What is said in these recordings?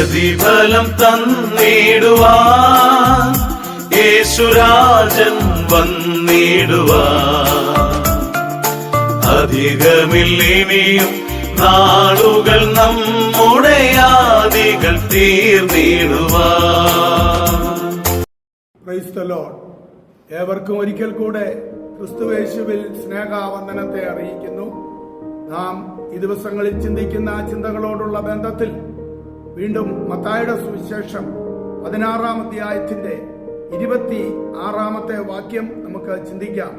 പ്രതിഫലം തന്നിടുവാൻ യേശുരാജൻ വന്നിടുവാൻ. അധികമില്ലിനിയും നാളുകൾ നമ്മുടെ ആദികൾ ലോർഡ് ഏവർക്കും ഒരിക്കൽ കൂടെ ക്രിസ്തുവേശുവിൽ സ്നേഹാവന്ദനത്തെ അറിയിക്കുന്നു. നാം ഈ ദിവസങ്ങളിൽ ചിന്തിക്കുന്ന ചിന്തകളോടുള്ള ബന്ധത്തിൽ വീണ്ടും മത്തായുടെ സുവിശേഷം പതിനാറാം അധ്യായത്തിന്റെ ഇരുപത്തി ആറാമത്തെ വാക്യം നമുക്ക് ചിന്തിക്കാം.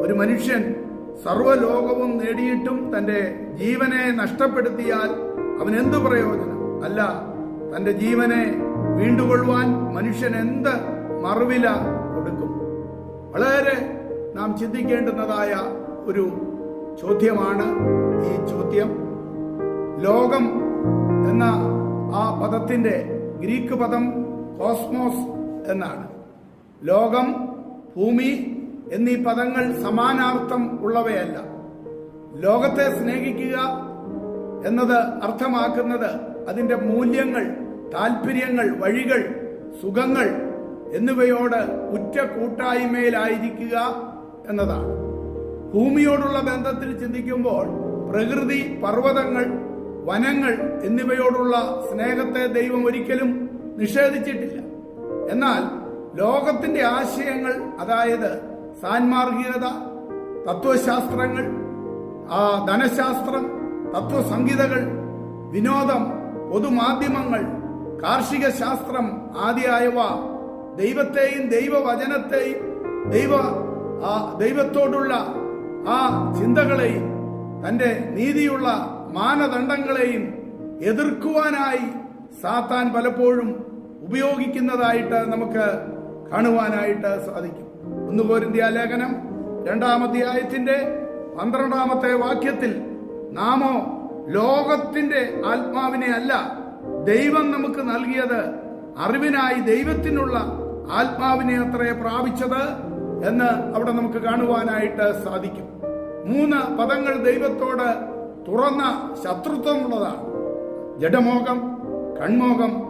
ഒരു മനുഷ്യൻ സർവലോകവും നേടിയിട്ടും തന്റെ ജീവനെ നഷ്ടപ്പെടുത്തിയാൽ അവൻ എന്തു പ്രയോജനം? അല്ല തന്റെ ജീവനെ വീണ്ടുകൊള്ളുവാൻ മനുഷ്യൻ എന്ത് മറുവില കൊടുക്കും? വളരെ നാം ചിന്തിക്കേണ്ടുന്നതായ ഒരു ചോദ്യമാണ് ഈ ചോദ്യം. ലോകം എന്ന ആ പദത്തിന്റെ ഗ്രീക്ക് പദം കോസ്മോസ് എന്നാണ്. ലോകം ഭൂമി എന്നീ പദങ്ങൾ സമാനാർത്ഥം ഉള്ളവയല്ല. ലോകത്തെ സ്നേഹിക്കുക എന്നത് അർത്ഥമാക്കുന്നത് അതിന്റെ മൂല്യങ്ങൾ താല്പര്യങ്ങൾ വഴികൾ സുഖങ്ങൾ എന്നിവയോട് ഉറ്റ കൂട്ടായ്മയിലായിരിക്കുക എന്നതാണ്. ഭൂമിയോടുള്ള ബന്ധത്തിൽ ചിന്തിക്കുമ്പോൾ പ്രകൃതി പർവതങ്ങൾ വനങ്ങൾ എന്നിവയോടുള്ള സ്നേഹത്തെ ദൈവം ഒരിക്കലും നിഷേധിച്ചിട്ടില്ല. എന്നാൽ ലോകത്തിന്റെ ആശയങ്ങൾ അതായത് സാൻമാർഗികത തത്വശാസ്ത്രങ്ങൾ ആ ധനശാസ്ത്രം തത്വസംഹിതകൾ വിനോദം പൊതുമാധ്യമങ്ങൾ കാർഷിക ശാസ്ത്രം ആദിയായവ ദൈവത്തെയും ദൈവവചനത്തെയും ദൈവ ആ ദൈവത്തോടുള്ള ആ ചിന്തകളെയും തന്റെ നീതിയുള്ള മാനദണ്ഡങ്ങളെയും എതിർക്കുവാനായി സാത്താൻ പലപ്പോഴും ഉപയോഗിക്കുന്നതായിട്ട് നമുക്ക് കാണുവാനായിട്ട് സാധിക്കും. ഒന്ന് പോരിന്ത്യ ലേഖനം രണ്ടാമധ്യായത്തിന്റെ പന്ത്രണ്ടാമത്തെ വാക്യത്തിൽ നാമോ ലോകത്തിന്റെ ആത്മാവിനെ അല്ല ദൈവം നമുക്ക് നൽകിയത് അറിവിനായി ദൈവത്തിനുള്ള ആത്മാവിനെ അത്രേ പ്രാപിച്ചത് എന്ന് അവിടെ നമുക്ക് കാണുവാനായിട്ട് സാധിക്കും. മൂന്ന് പദങ്ങൾ ദൈവത്തോട് തുറന്ന ശത്രുത്വമുള്ളതാണ്. ജഡമോഹം കൺമോഹം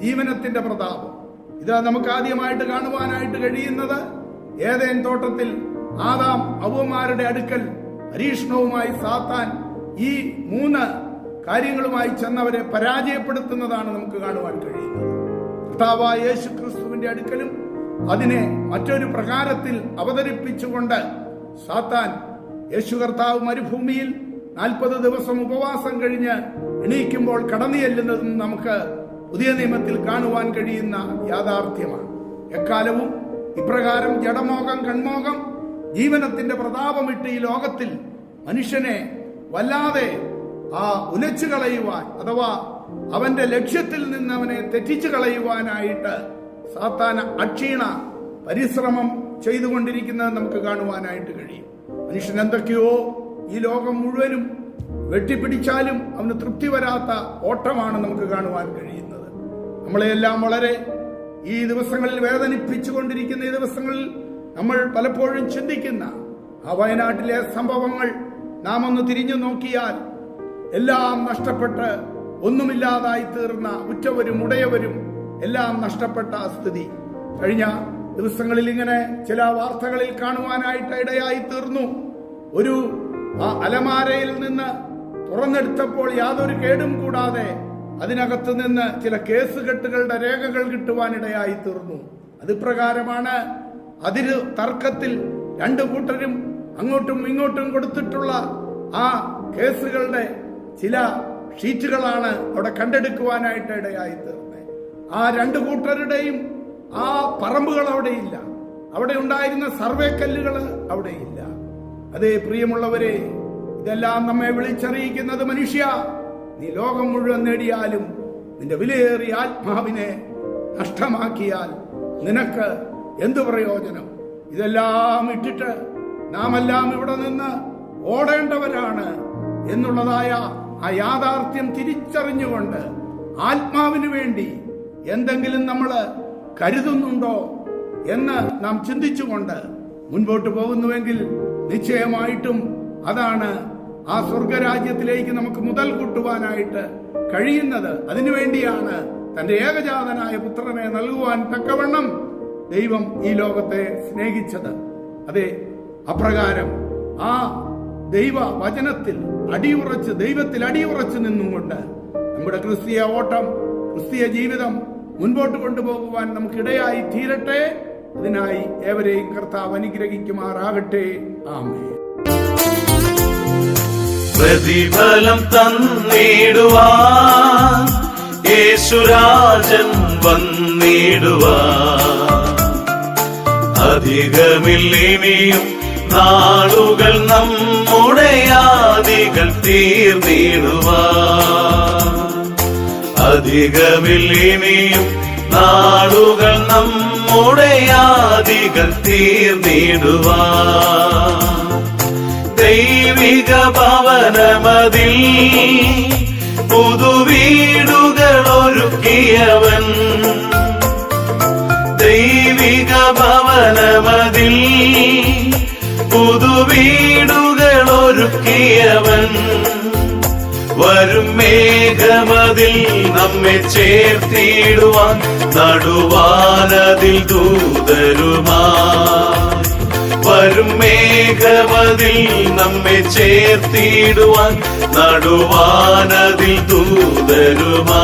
ജീവനത്തിന്റെ പ്രതാപം. ഇത് നമുക്ക് ആദ്യമായിട്ട് കാണുവാനായിട്ട് കഴിയുന്നത് ഏതേൻ തോട്ടത്തിൽ ആദാം അവമാരുടെ അടുക്കൽ പരീക്ഷണവുമായി സാത്താൻ ഈ മൂന്ന് കാര്യങ്ങളുമായി ചെന്നവരെ പരാജയപ്പെടുത്തുന്നതാണ് നമുക്ക് കാണുവാൻ കഴിയുന്നത്. കർത്താവായ യേശു ക്രിസ്തുവിന്റെ അടുക്കലും അതിനെ മറ്റൊരു പ്രകാരത്തിൽ അവതരിപ്പിച്ചുകൊണ്ട് സാത്താൻ യേശു കർത്താവ് മരുഭൂമിയിൽ നാൽപ്പത് ദിവസം ഉപവാസം കഴിഞ്ഞ് എണീക്കുമ്പോൾ കടന്നു ചെല്ലുന്നതും നമുക്ക് പുതിയ നിയമത്തിൽ കാണുവാൻ കഴിയുന്ന യാഥാർത്ഥ്യമാണ്. എക്കാലവും ഇപ്രകാരം ജഡമോഹം കൺമോഹം ജീവനത്തിന്റെ പ്രതാപമിട്ട് ഈ ലോകത്തിൽ മനുഷ്യനെ വല്ലാതെ ആ ഉലച്ചു കളയുവാൻ അഥവാ അവന്റെ ലക്ഷ്യത്തിൽ നിന്ന് അവനെ തെറ്റിച്ചു കളയുവാനായിട്ട് സാത്താന അക്ഷീണ പരിശ്രമം ചെയ്തുകൊണ്ടിരിക്കുന്നത് നമുക്ക് കാണുവാനായിട്ട് കഴിയും. മനുഷ്യൻ എന്തൊക്കെയോ ഈ ലോകം മുഴുവനും വെട്ടിപ്പിടിച്ചാലും അവന് തൃപ്തി വരാത്ത ഓട്ടമാണ് നമുക്ക് കാണുവാൻ കഴിയുന്നത്. നമ്മളെയെല്ലാം വളരെ ഈ ദിവസങ്ങളിൽ വേദനിപ്പിച്ചുകൊണ്ടിരിക്കുന്ന ഈ ദിവസങ്ങളിൽ നമ്മൾ പലപ്പോഴും ചിന്തിക്കുന്ന ആ വയനാട്ടിലെ സംഭവങ്ങൾ നാം ഒന്ന് തിരിഞ്ഞു നോക്കിയാൽ എല്ലാം നഷ്ടപ്പെട്ട് ഒന്നുമില്ലാതായി തീർന്ന ഉറ്റവരും ഉടയവരും എല്ലാം നഷ്ടപ്പെട്ട സ്ഥിതി. കഴിഞ്ഞ ദിവസങ്ങളിൽ ഇങ്ങനെ ചില വാർത്തകളിൽ കാണുവാനായിട്ട് ഇടയായി തീർന്നു. ഒരു ആ അലമാരയിൽ നിന്ന് തുറന്നെടുത്തപ്പോൾ യാതൊരു കേടും കൂടാതെ അതിനകത്ത് നിന്ന് ചില കേസുകെട്ടുകളുടെ രേഖകൾ കിട്ടുവാനിടയായി തീർന്നു. അത് പ്രകാരമാണ് അതിര് തർക്കത്തിൽ രണ്ടു കൂട്ടരും അങ്ങോട്ടും ഇങ്ങോട്ടും കൊടുത്തിട്ടുള്ള ആ കേസുകളുടെ ചില ഷീറ്റുകളാണ് അവിടെ കണ്ടെടുക്കുവാനായിട്ട് ഇടയായി തീർന്നത് ആ രണ്ടു കൂട്ടരുടെയും ആ പറമ്പുകൾ അവിടെയില്ല. അവിടെ ഉണ്ടായിരുന്ന സർവേ കല്ലുകൾ അവിടെയില്ല. അതേ പ്രിയമുള്ളവരെ ഇതെല്ലാം നമ്മെ വിളിച്ചറിയിക്കുന്നത് മനുഷ്യ. നീ ലോകം മുഴുവൻ നേടിയാലും നിന്റെ വിലയേറിയ ആത്മാവിനെ നഷ്ടമാക്കിയാൽ നിനക്ക് എന്തു പ്രയോജനം? ഇതെല്ലാം ഇട്ടിട്ട് നാം എല്ലാം ഇവിടെ നിന്ന് ഓടേണ്ടവരാണ് എന്നുള്ളതായ ആ യാഥാർത്ഥ്യം തിരിച്ചറിഞ്ഞുകൊണ്ട് ആത്മാവിന് വേണ്ടി എന്തെങ്കിലും നമ്മൾ കരുതുന്നുണ്ടോ എന്ന് നാം ചിന്തിച്ചുകൊണ്ട് മുൻപോട്ട് പോകുന്നുവെങ്കിൽ നിശ്ചയമായിട്ടും അതാണ് ആ സ്വർഗരാജ്യത്തിലേക്ക് നമുക്ക് മുതൽ കൂട്ടുവാനായിട്ട് കഴിയുന്നത്. അതിനുവേണ്ടിയാണ് തന്റെ ഏകജാതനായ പുത്രനെ നൽകുവാൻ തക്കവണ്ണം ദൈവം ഈ ലോകത്തെ സ്നേഹിച്ചത്. അതെ അപ്രകാരം ആ ദൈവ വചനത്തിൽ അടിയുറച്ച് ദൈവത്തിൽ അടിയുറച്ച് നിന്നുകൊണ്ട് നമ്മുടെ ക്രിസ്തീയ ഓട്ടം ക്രിസ്തീയ ജീവിതം മുൻപോട്ട് കൊണ്ടുപോകുവാൻ നമുക്കിടയായി തീരട്ടെ. അതിനായി ഏവരെയും കർത്താവ് അനുഗ്രഹിക്കുമാറാകട്ടെ. ആമേ പ്രതിഫലം തന്നിടുവാൻ യേശുരാജൻ വന്നിടുവാൻ. അധികമില്ലിനിയും നാളുകൾ നമ്മുടെ ആദികൾ തീർന്നിടുവാൻ. അധികമില്ലിനിയും നാളുകൾ നമ്മുടെ തീർ തീർന്നിടുവാൻ ദൈവിക ഭവനമതിൽ പുതുവീടുകൾ ഒരുക്കിയവൻ ദൈവിക ഭവനമതിൽ പുതുവീടുകൾ ഒരുക്കിയവൻ വരും മേഘമതിൽ നമ്മെ ചേർത്തിടുവാൻ നടുവാനതിൽ ദൂതരുമാ. വരും മേഘമതിൽ നമ്മെ ചേർത്തിടുവാൻ നടുവാനതിൽ ദൂതരുമാ.